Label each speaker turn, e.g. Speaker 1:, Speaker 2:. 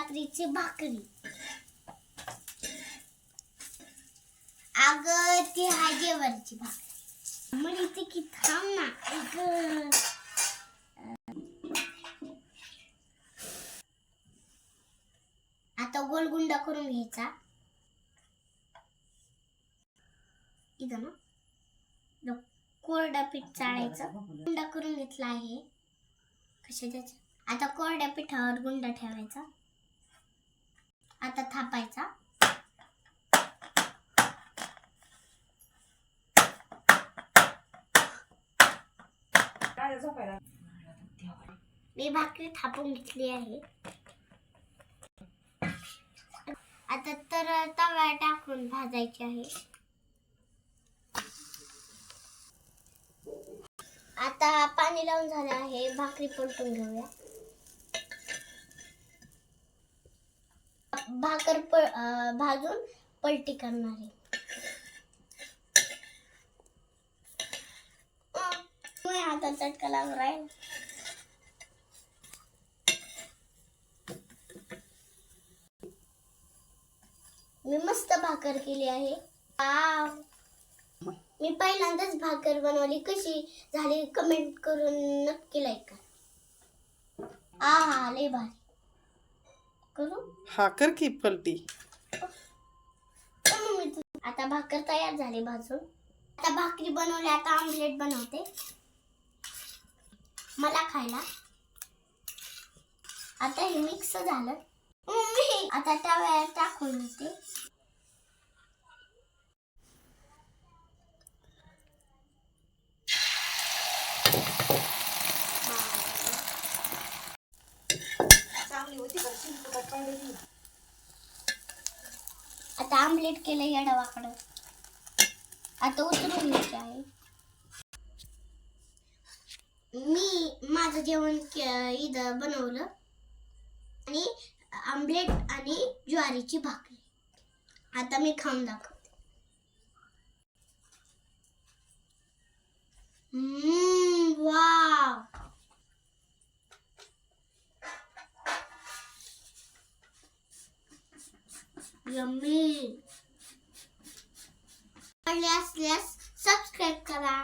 Speaker 1: रात्रीची भाकरी. अग ती हा जेवारीची भाकरी. मग इथे की थांब ना एक आता गोलगुंडा करून घ्यायचा. इथं ना. इथं कोरडा पीठ चाळायचं. गुंडा करून घेतला आहे. कशा कशाच्या आता कोरड्या पिठावर गुंडा ठेवायचा. आता थापायचा. मी भाकरी थापून घेतली आहे. आता तर तव्या टाकून भाजायची आहे. आता पाणी लावून झालं आहे. भाकरी पलटून घेऊया. भाकर प भाजून पलटी करणार आहे. आता हातात चटका लागू राहील. मी मस्त भाकर केली आहे. मी पहिल्यांदाच भाकर बनवली. कशी झाली? कमेंट करून नक्की लाईक करा. आ हा लय भारी. करू?
Speaker 2: हा कर की पलटी.
Speaker 1: आता भाकर तयार झाली भाजून. आता भाकरी बनवली आता ऑमलेट बनवते. मला खायला. आता हे मिक्स झालं. मम्मी आता तव्यात टाकून देते. आता आमलेट केलं या वाकडं आता उतरून घ्यायचे आहे. मी माझं जेवण इथं बनवलं. आणि आमलेट आणि ज्वारीची भाकरी. आता मी खाऊन दाखव यम्मी आवडले असल्यास सबस्क्राईब करा.